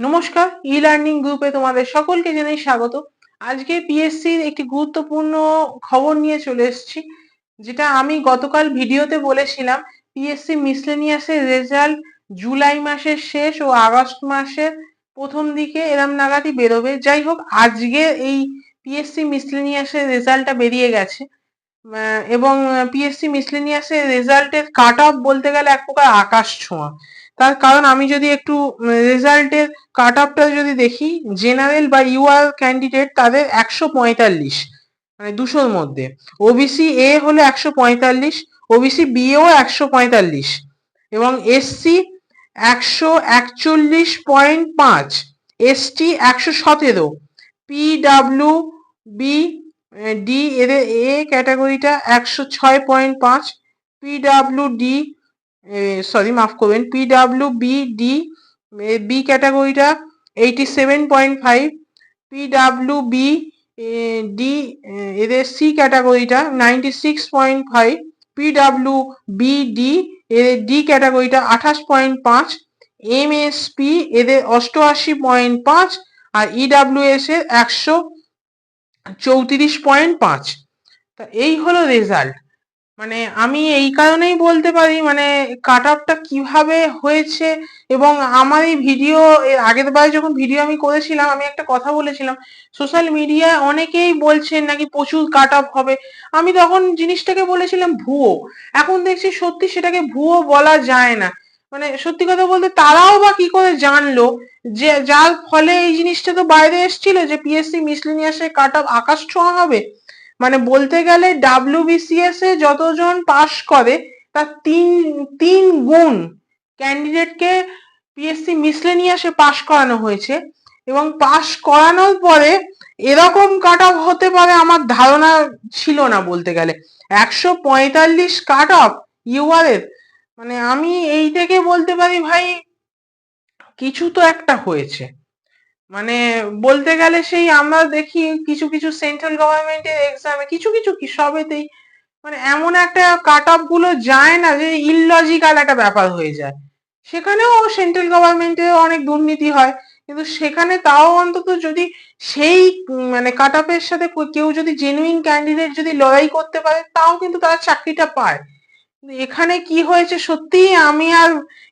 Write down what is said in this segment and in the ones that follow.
নমস্কার e learning গ্রুপে তোমাদের সকলকে জানাই স্বাগত। আজকে পিএসসির একটি গুরুত্বপূর্ণ খবর নিয়ে চলে এসেছি, যেটা আমি গতকাল ভিডিওতে বলেছিলাম পিএসসি মিসলেনিয়াসের রেজাল্ট জুলাই মাসের শেষ ও আগস্ট মাসের প্রথম দিকে এরম নাগাদই বেরোবে। যাই হোক, আজকে এই পিএসসি মিসলেনিয়াসের রেজাল্টটা বেরিয়ে গেছে। এবং পিএসসি মিসলেনিয়াসের রেজাল্টের কাট অফ বলতে গেলে এক প্রকার আকাশ ছোঁয়া। তার কারণ আমি যদি একটু রেজাল্টের কাট অফটা যদি দেখি জেনারেল বা ইউআর ক্যান্ডিডেট তাদের একশো পঁয়তাল্লিশ মানে দুশোর মধ্যে। ওবিসি এ হলো একশো পঁয়তাল্লিশ ওবিসি বি এও একশো পঁয়তাল্লিশ, এবং এসসি একশো একচল্লিশ পয়েন্ট পাঁচ এসটি একশো সতেরো পিডাব্লিউ বি ডি এদের এ ক্যাটাগরিটা একশো ছয় পয়েন্ট পাঁচ পিডাব্লিউ ডি সরি মাফ করবেন PW B D B ক্যাটাগরিটা eighty seven point five P P W B D এদের C ক্যাটাগরিটা ninety six point five P W B D এদের ডি ক্যাটাগরিটা আঠাশ পয়েন্ট পাঁচ এম এস পি এদের অষ্টআশি পয়েন্ট পাঁচ, আর ইডাব্লিউএস এর একশো চৌত্রিশ পয়েন্ট পাঁচ। তা এই হলো রেজাল্ট মানে আমি এই কারণেই বলতে পারি মানে কাট অফটা কীভাবে হয়েছে এবং আমার এই ভিডিও এর আগের বার যখন ভিডিও আমি করেছিলাম, আমি একটা কথা বলেছিলাম সোশ্যাল মিডিয়ায় অনেকেই বলছেন নাকি প্রচুর কাট অফ হবে। আমি তখন জিনিসটাকে বলেছিলাম ভুয়ো। এখন দেখছি সত্যি সেটাকে ভুয়ো বলা যায় না। মানে সত্যি কথা বলতে তারাও বা কি করে জানলো যে, যার ফলে এই জিনিসটা তো বাইরে এসেছিল যে পিএসসি মিসলিনিয়াসে কাট অফ আকাশ ছোঁয়া হবে? মানে বলতে গেলে ডাব্লিউবিসিএস এ যতজন পাশ করে, তার তিন তিন গুণ ক্যান্ডিডেটকে পিএসসি মিসলেনিয়াসে পাশ করানো হয়েছে। এবং পাশ করানোর পরে এরকম কাট অফ হতে পারে আমার ধারণা ছিল না বলতে গেলে। একশো পঁয়তাল্লিশ কাট অফ ইউআর এর। মানে আমি এই থেকে বলতে পারি ভাই, কিছু তো একটা হয়েছে। মানে বলতে গেলে সেই আমরা দেখি কিছু কিছু সেন্ট্রাল গভর্নমেন্টের এক্সামে কিছু কিছু কি সবেতেই মানে এমন একটা কাট অফগুলো যায় না যে ইললজিক্যাল একটা ব্যাপার হয়ে যায়। সেখানেও সেন্ট্রাল গভর্নমেন্টে অনেক দুর্নীতি হয়, কিন্তু সেখানে তাও অন্তত যদি সেই মানে কাট অফের সাথে কেউ যদি জেনুইন ক্যান্ডিডেট যদি লড়াই করতে পারে, তাও কিন্তু তারা চাকরিটা পায়। এখানে কি হয়েছে সত্যি আমি আর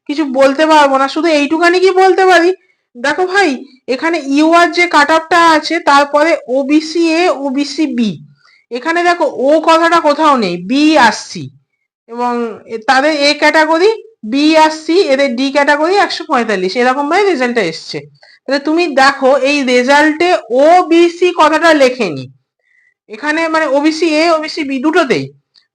কিছু বলতে পারব না, শুধু এইটুখানি কি বলতে পারি? দেখো ভাই, এখানে ইউআর যে কাট অফটা আছে, তারপরে ওবিসি এ ওবিসি বি এখানে দেখো ও কথাটা কোথাও নেই বি আর সি এবং তাদের A category B R C এদের ডি ক্যাটাগরি একশো পঁয়তাল্লিশ। এরকম ভাবে রেজাল্টটা এসছে। তাহলে তুমি দেখো, এই রেজাল্টে ও বিসি কথাটা লেখেনি এখানে মানে ওবিসি এ ওবিসি বি দুটোতেই।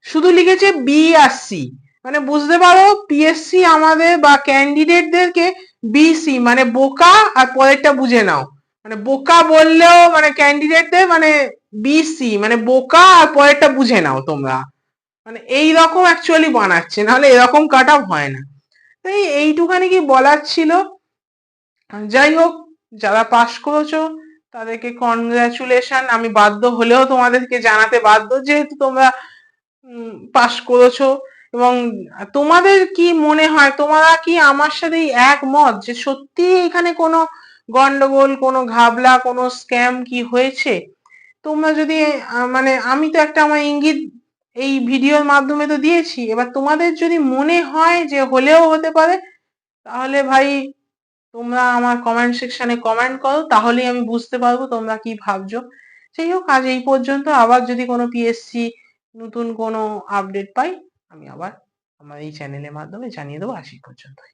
শুধু লিখেছে বি আর সি মানে বুঝতে পারো পিএসসি আমাদের বা ক্যান্ডিডেটদেরকে বিসি মানে বোকা আর পরেরটা বুঝে নাও। মানে বোকা বললেও মানে ক্যান্ডিডেটদের মানে বিসি মানে বোকা আর পরেরটা বুঝে নাও তোমরা। মানে এই রকম অ্যাকচুয়ালি বানাচ্ছে, নাহলে এরকম কাট অফ হয় না। তাই এইটুখানি কি বলার ছিল? যাই হোক, যারা পাস করেছ, তাদেরকে কনগ্রাচুলেশন আমি বাধ্য হলেও তোমাদেরকে জানাতে বাধ্য, যেহেতু তোমরা পাস করেছ। এবং তোমাদের কি মনে হয়, তোমরা কি আমার সাথে একমত যে সত্যি এখানে কোনো গন্ডগোল, কোনো ঘাবলা, কোনো স্ক্যাম কি হয়েছে? তোমরা যদি মানে আমি তো একটা আমার ইঙ্গিত এই ভিডিওর মাধ্যমে তো দিয়েছি। এবার তোমাদের যদি মনে হয় যে হলেও হতে পারে, তাহলে ভাই তোমরা আমার কমেন্ট সেকশনে কমেন্ট করো, তাহলেই আমি বুঝতে পারব তোমরা কি ভাবছ। সেই হোক, আজ এই পর্যন্ত। আবার যদি কোনো পিএসসি নতুন কোনো আপডেট পাই আমি আবার আমার এই চ্যানেলের মাধ্যমে জানিয়ে দেবো আশি পর্যন্তই।